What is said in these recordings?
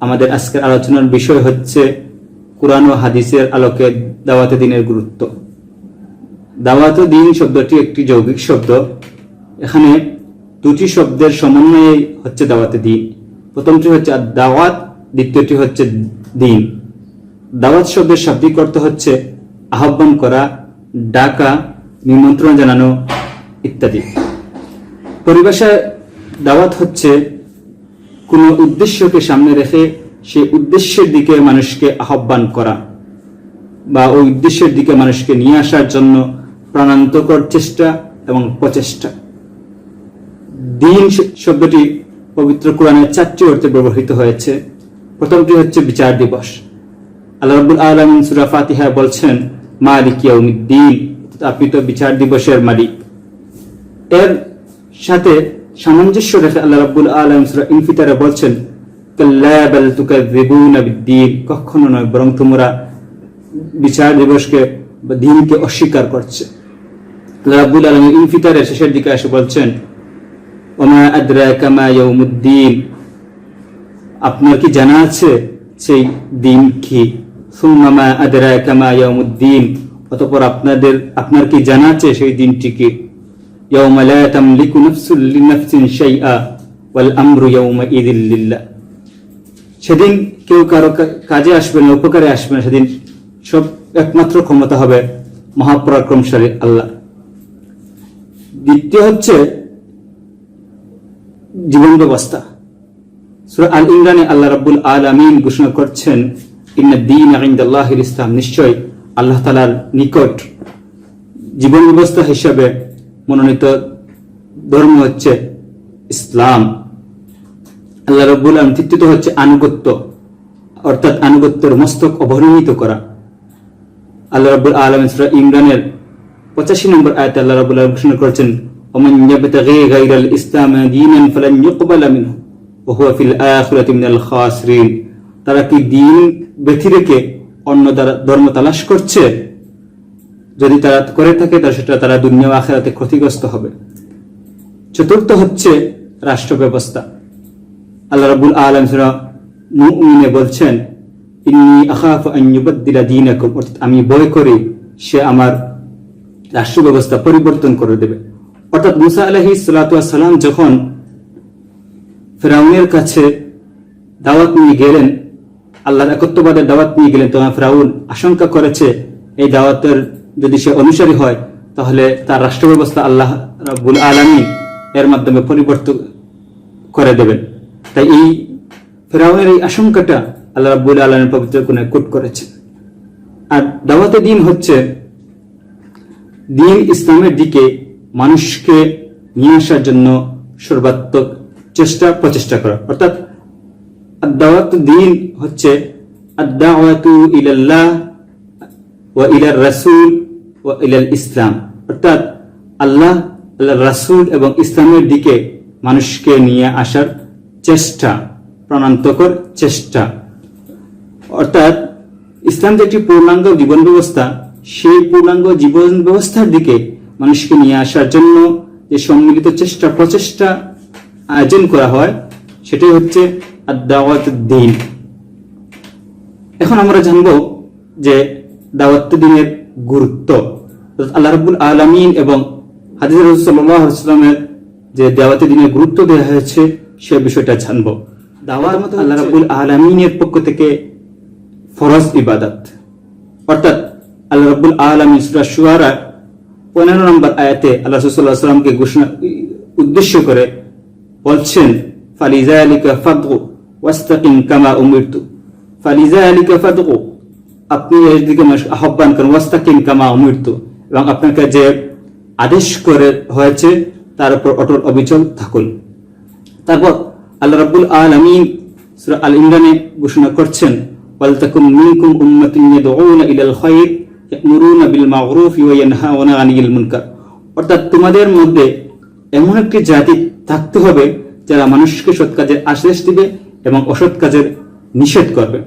আমাদের আজকের আলোচনার বিষয় হচ্ছে কোরআন ও হাদিসের আলোকে দাওয়াতে দিনের গুরুত্ব। দাওয়াত দিন শব্দটি একটি যৌগিক শব্দ। এখানে দুটি শব্দের সমন্বয়ে হচ্ছে দাওয়াতে দিন। প্রথমটি হচ্ছে দাওয়াত দ্বিতীয়টি হচ্ছে দিন। দাওয়াত শব্দের শাব্দিক অর্থ হচ্ছে আহ্বান করা, ডাকা, নিমন্ত্রণ জানানো ইত্যাদি। পরিভাষায় দাওয়াত হচ্ছে কোনো উদ্দেশ্যকে সামনে রেখে সেই উদ্দেশ্যের দিকে মানুষকে আহ্বান করা বা ওই উদ্দেশ্যের দিকে মানুষকে নিয়ে আসার জন্য প্রাণান্তকর চেষ্টা এবং প্রচেষ্টা। দিন শব্দটি পবিত্র কোরআনের চারটি অর্থে ব্যবহৃত হয়েছে। প্রথমটি হচ্ছে বিচার দিবস। আল্লাহ রাব্বুল আলামিন সূরা ফাতিহা বলছেন, মালিক ইয়াউমিদ্দিন আপনি তো বিচার দিবসের মালিক। এর সাথে সামঞ্জস্য রেখে আল্লাহ রাব্বুল আলামিন সূরা ইনফিতারে বলছেন কখনো নয়, বরং তোমরা বিচার দিবসকে দিনকে অস্বীকার করছে। আল্লাহ রাব্বুল আলামিন ইনফিতারের শেষের দিকে এসে বলছেন, ওমা আদরাকা মা ইয়াউমুদ্দিন আপনার কি জানা আছে সেই দিন কি? সুম্মা মা আদরাকা মা ইয়াউমুদ্দিন। অতঃপর আপনাদের, আপনার কি জানা আছে সেই দিনটি কি? তামলিকু নাফসুন লিনাফসিন শাইআ ওয়াল আমরু ইয়াউমা ইযিল লিল্লাহ। সেদিন কেউ কারও কাজে আসবে না, উপকারে আসবে না, সেদিন সব একমাত্র ক্ষমতা হবে মহাপরাক্রমশালী আল্লাহ। দ্বিতীয় হচ্ছে জীবন ব্যবস্থা। সূরা আল ইমরানে আল্লাহ রাব্বুল আলামিন ঘোষণা করছেন, ইন্না দীন ইসলাম। নিশ্চয় আল্লাহ তাআলার নিকট জীবন ব্যবস্থা হিসাবে মনোনীত ধর্ম হচ্ছে ইসলাম। আল্লাহ রাব্বুল আলামিন তৃতীয়ত হচ্ছে আনুগত্য, অর্থাৎ আনুগত্যের মস্তক অবনমিত করা। আল্লাহ রাব্বুল আলামিন সূরা ইমরানের 85 নম্বর আয়াতে আল্লাহ রাব্বুল আলামিন ঘোষণা করেছেন, ওমান ইয়াবতাগি ইসলাম তারা কি দিন ব্যতি রেখে অন্য ধর্ম তালাশ করছে? যদি তারা করে থাকে, তাহলে সেটা তারা দুনিয়া আখিরাতে ক্ষতিগ্রস্ত হবে। চতুর্থ হচ্ছে রাষ্ট্র ব্যবস্থা আল্লাহ রাব্বুল আলামিন সূরা মুমিনে বলছেন আমি ভয় করি, সে আমার রাষ্ট্র ব্যবস্থা পরিবর্তন করে দেবে। অর্থাৎ মুসা ওয়াস সালাম যখন ফেরাউনের কাছে দাওয়াত নিয়ে গেলেন, আল্লাহর একত্ববাদের দাওয়াত নিয়ে গেলেন তখন ফেরাউন আশঙ্কা করেছে, এই দাওয়াতের যদি সে অনুসারী হয়, তাহলে তার রাষ্ট্র ব্যবস্থা আল্লাহ রাব্বুল আলামিন এর মাধ্যমে পরিবর্তন করে দেবেন। তাই এই ফেরাউনের এই আশঙ্কাটা আল্লাহ রাব্বুল আলমের পবিত্র কোণে কোট করেছেন আর দাওয়াতে দিন হচ্ছে, দিন ইসলামের দিকে মানুষকে নিয়ে আসার জন্য সর্বাত্মক চেষ্টা, প্রচেষ্টা করা। অর্থাৎ দাওয়াত দিন হচ্ছে আদাওয়াতু ইলাল্লাহ ওয়া ইলার রাসূল ওয়া ইলাল ইসলাম। অর্থাৎ আল্লাহ আল্লাহ রাসূল এবং ইসলামের দিকে মানুষকে নিয়ে আসার চেষ্টা, প্রাণান্তকর চেষ্টা। অর্থাৎ ইসলাম যে একটি পূর্ণাঙ্গ জীবন ব্যবস্থা, সেই পূর্ণাঙ্গ জীবন ব্যবস্থার দিকে মানুষকে নিয়ে আসার জন্য যে সম্মিলিত চেষ্টা, প্রচেষ্টা আয়োজন করা হয় সেটাই হচ্ছে দাওয়াত দিন এখন আমরা জানব যে দাওয়াত দিনের গুরুত্ব আল্লাহ রাব্বুল আলামিন এবং হাদিস রাসূলুল্লাহামের যে দাওয়াত দিনের গুরুত্ব দেওয়া হয়েছে সে বিষয়টা জানব। দাওয়াত মতো আল্লাহ রাব্বুল আলামিনের পক্ষ থেকে ফরজ ইবাদত। অর্থাৎ আল্লাহ রাব্বুল আলামিন সূরা শুআরা 15 নম্বর আয়াতে আল্লাহ রাসূল সাল্লাল্লাহু ঘোষণা উদ্দেশ্য করে বলছেন ফালিজালিকা ফাদউ ওয়াস্তাকিম কামা আপনি এর দিকে আহ্বান করেন, ওয়াস্তাকিম কামা এবং আপনাকে যে আদেশ করে হয়েছে, তার উপর অটল অবিচল থাকুন। তারপর আল্লাহ রাব্বুল আলামিন সূরা আল ইমরানে ঘোষণা করছেন, ওয়ালতাকুম মিনকুম ইয়াদউনা ইলাল ইয়ামুরুনা বিল মাগরুফ ওয়া ইয়ানহাউনা আনিল মুনকার। অর্থাৎ তোমাদের মধ্যে এমন একটি জাতি থাকতে হবে, যারা মানুষকে সৎ কাজের আদেশ দিবে এবং অসৎ কাজের নিষেধ করবে।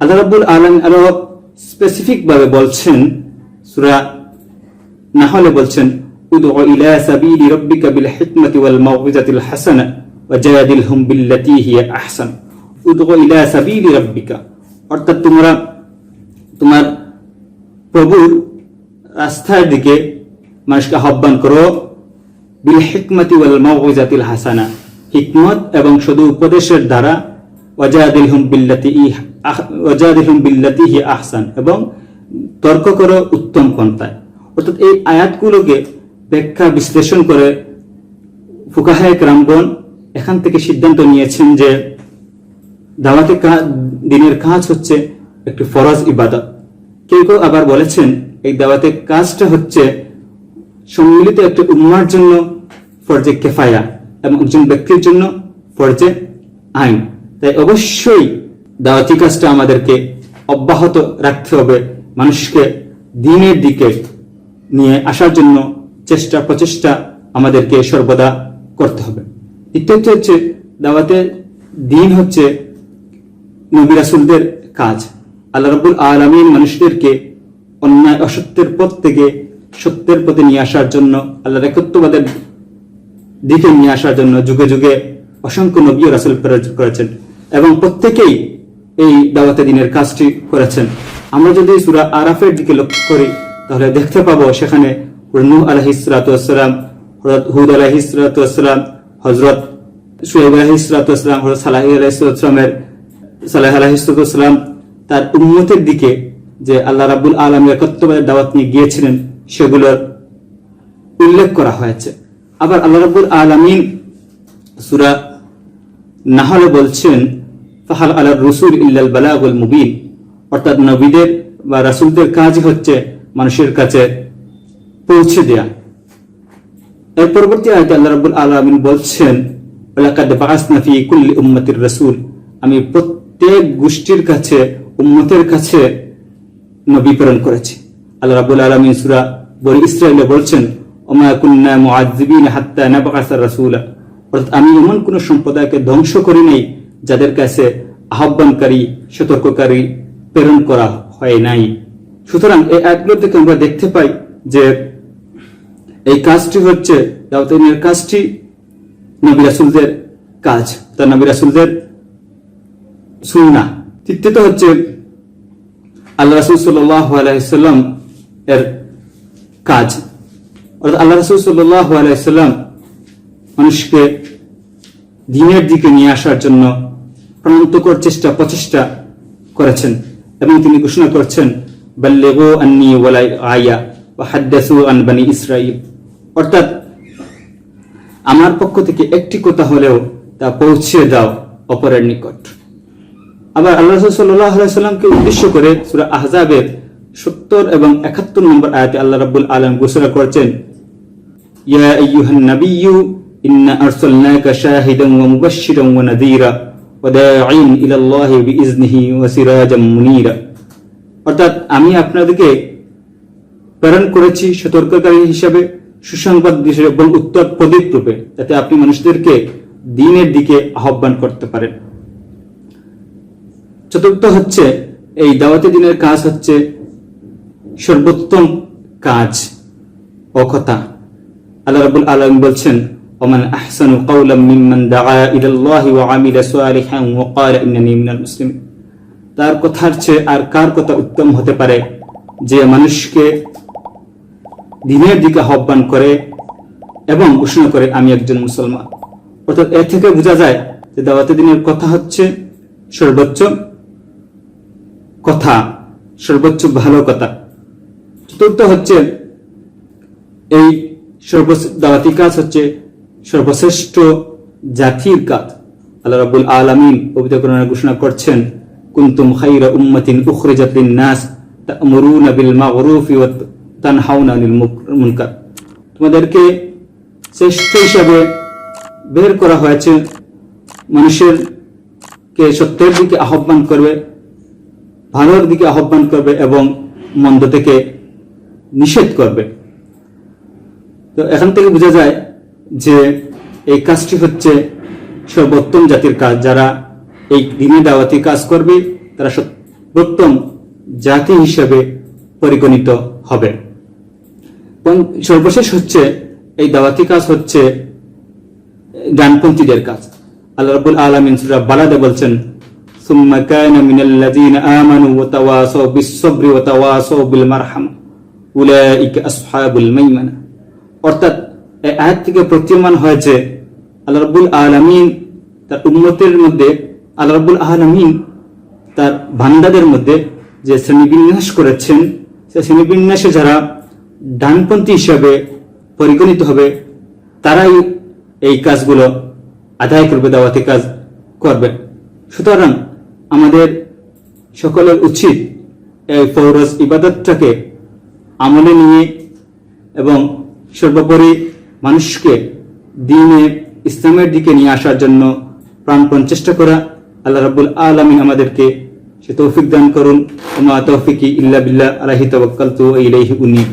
আল্লাহ রাব্বুল আলম আরও স্পেসিফিক ভাবে বলছেন, সুরা না হলে বলছেন সাবিলি রাব্বিকা বিল হিকমাতি ওয়াল মাউইজাতিল হাসানা ওয়াজাদিলহুম বিল্লাতী হিয়া আহসান। উদউ ইলা সাবিলি রাব্বিকা। অর্থাৎ তোমরা, তোমার প্রভুর রাস্তার দিকে মানুষকে আহ্বান করো বিল হিকমতি ওয়াল মাউইজাতিল হাসানা। হিকমত এবং শুধু উপদেশের দ্বারা ওয়াজাদিলহুম বিল্লাতি ওয়াজাদিলহুম বিল্লাতি হি আহসান এবং তর্ক করো উত্তম পন্থায়। অর্থাৎ এই আয়াতগুলোকে ব্যাখ্যা, বিশ্লেষণ করে ফুকাহায়ক রামগণ এখান থেকে সিদ্ধান্ত নিয়েছেন যে দাওয়াতে দিনের কাজ হচ্ছে একটি ফরজ ইবাদত। কেউ কেউ আবার বলেছেন, এই দাওয়াতে কাজটা হচ্ছে সম্মিলিত একটি উম্মার জন্য ফরজে কেফায়া এবং একজন ব্যক্তির জন্য ফরজে আইন। তাই অবশ্যই দাওয়াতি কাজটা আমাদেরকে অব্যাহত রাখতে হবে, মানুষকে দিনের দিকে নিয়ে আসার জন্য চেষ্টা, প্রচেষ্টা আমাদেরকে সর্বদা করতে হবে। দ্বিতীয়ত হচ্ছে দাওয়াতের দিন হচ্ছে নবী রাসূলদের কাজ। আল্লাহ রাব্বুল আলামিন মানুষদেরকে অন্যায়, অসত্যের পথ থেকে সত্যের পথে নিয়ে আসার জন্য, আল্লাহর একত্ববাদের দিকে নিয়ে আসার জন্য যুগে যুগে অসংখ্য নবী রাসূল প্রেরণ করেছেন এবং প্রত্যেকেই এই দাওয়াতে দিনের কাজটি করেছেন। আমরা যদি সূরা আরাফের দিকে লক্ষ্য করি, তাহলে দেখতে পাবো সেখানে নূহ আলাইহিস সালাতু ওয়াসসালাম, হযরত হুদ ওয়াসসালাম, হযরত শুয়েব আলাইহিস সালাতু ওয়াসসালাম, হযরত সালাহ সালামের সালাহ আলাহিসাম তার উন্মতের দিকে যে আল্লাহ রাবুল আলম একত্রবাদের দাওয়াত নিয়ে গিয়েছিলেন সেগুলোর উল্লেখ করা হয়েছে। আবার আল্লাহ রাবুল আলমিন সুরা নাহলে বলছেন, ফাহাল আল্লাহ রসুল ইল্লাল বালাগুল মুবিন। অর্থাৎ নবীদের বা রাসুলদের কাজ হচ্ছে মানুষের কাছে পৌঁছে দেয়া। এর পরবর্তী আয়তে আল্লাহ রাব্বুল আলামিন বলছেন রাসূল। আমি প্রত্যেক গোষ্ঠীর কাছে, উম্মতের কাছে নবী প্রেরণ করেছি। আল্লাহ রাব্বুল আলামিন সূরা বনি ইসরাঈলে বলছেন আমি এমন কোন সম্প্রদায়কে ধ্বংস করি নাই, যাদের কাছে আহ্বানকারী, সতর্ককারী প্রেরণ করা হয় নাই। সুতরাং এই আয়াতগুলো থেকে আমরা দেখতে পাই যে এই কাজটি হচ্ছে দাওয়াতের কাজটি, নবী রাসূলদের কাজ। তা নবী রাসূলদের সুন্নাহ। তৃতীয়ত হচ্ছে, আল্লাহ রাসূল সাল্লাল্লাহু আলাইহি সাল্লাম এর কাজ। অর্থাৎ আল্লাহ রাসূল সাল্লাম মানুষকে দিনের দিকে নিয়ে আসার জন্য প্রাণান্তকর চেষ্টা, প্রচেষ্টা করেছেন এবং তিনি ঘোষণা করছেন অর্থাৎ আমার পক্ষ থেকে একটি কথা হলেও তা পৌঁছে দাও অপরের নিকট। আবার আল্লাহ রাসূল সাল্লাল্লাহু সাল্লামকে উদ্দেশ্য করে সূরা আহজাবের 70 এবং 71 নম্বর আয়াতে আল্লাহ রাব্বুল আলামিন ঘোষণা করেছেন অর্থাৎ আমি আপনাদেরকে প্রেরণ করেছি সতর্ককারী হিসাবে, সুসংবাদ হিসেবে এবং উত্তর প্রদীপ রূপে, যাতে আপনি মানুষদেরকে দিনের দিকে আহ্বান করতে পারেন। চতুর্থ হচ্ছে, এই দাওয়াতি দিনের কাজ হচ্ছে সর্বোত্তম কাজ ও কথা। আল্লাহ রাব্বুল আলামিন বলছেন, ওমান আহসানু কাওলাম মিম্মান দাআ ইলাল্লাহি ওয়া আমিলা সালিহান ওয়া ক্বালা ইন্নানি মিনাল মুসলিমিন। তার কথার চেয়ে আর কার কথা উত্তম হতে পারে যে মানুষকে দিনের দিকে আহ্বান করে এবং ঘোষণা করে, আমি একজন মুসলমান অর্থাৎ এর থেকে বোঝা যায় যে দাওয়াতে দিনের কথা হচ্ছে সর্বোচ্চ কথা, সর্বোচ্চ ভালো কথা। চতুর্থ হচ্ছে এই দাওয়াতি কাজ হচ্ছে সর্বশ্রেষ্ঠ জাতির কাজ। আল্লাহ রাব্বুল আলামিন কোরআনে ঘোষণা করছেন, কুনতুম খাইরা উম্মাতিন উখরিজাত লিন-নাস তা'মুরুনা বিল মা'রুফি ওয়া তানহাউনা আনিল মুনকার। তোমাদেরকে শ্রেষ্ঠ হিসাবে বের করা হয়েছে, মানুষের কে সত্যের দিকে আহ্বান করবে, ভালোর দিকে আহ্বান করবে এবং মন্দ থেকে নিষেধ করবে। তো এখান থেকে বোঝা যায় যে এই কাজটি হচ্ছে সর্বোত্তম জাতির কাজ। যারা এই দিনে দাওয়াতি কাজ করবে, তারা উত্তম জাতি হিসেবে পরিগণিত হবে। এবং সর্বশেষ হচ্ছে, এই দাওয়াতি কাজ হচ্ছে ডানপন্থীদের কাজ। আল্লাহ রাব্বুল আলামিন সূরা বালাদে বলছেন, সুম্মা কানা মিনাল্লাযীনা আমানু ওয়া তাওয়াসাউ বিস-সাবরি ওয়া তাওয়াসাউ বিল মারহামা। উলাইকা আসহাবুল মাইমানা। অর্থাৎ এই আয়াত থেকে প্রতীয়মান হয়েছে আল্লাহ রাব্বুল আলামিন তার উম্মতের মধ্যে, আল্লাহ রাব্বুল আলামিন তার বান্দাদের মধ্যে যে শ্রেণীবিন্যাস করেছেন, সে শ্রেণীবিন্যাসে যারা ডানপন্থী হিসাবে পরিগণিত হবে, তারাই এই কাজগুলো আদায় করবে, দাওয়াতি কাজ করবে। সুতরাং আমাদের সকলের উচিত এই ফৌরজ ইবাদতটাকে আমলে নিয়ে এবং সর্বোপরি মানুষকে দিনে ইসলামের দিকে নিয়ে আসার জন্য প্রাণপণ চেষ্টা করা আল্লাহ রাবুল আলমী আমাদেরকে সে তৌফিক দান করুন। ওমা তৌফিকি ইল্লা বিল্লাহ আলাহি তবাক্কাল ওয়া ইলাইহি উনীব।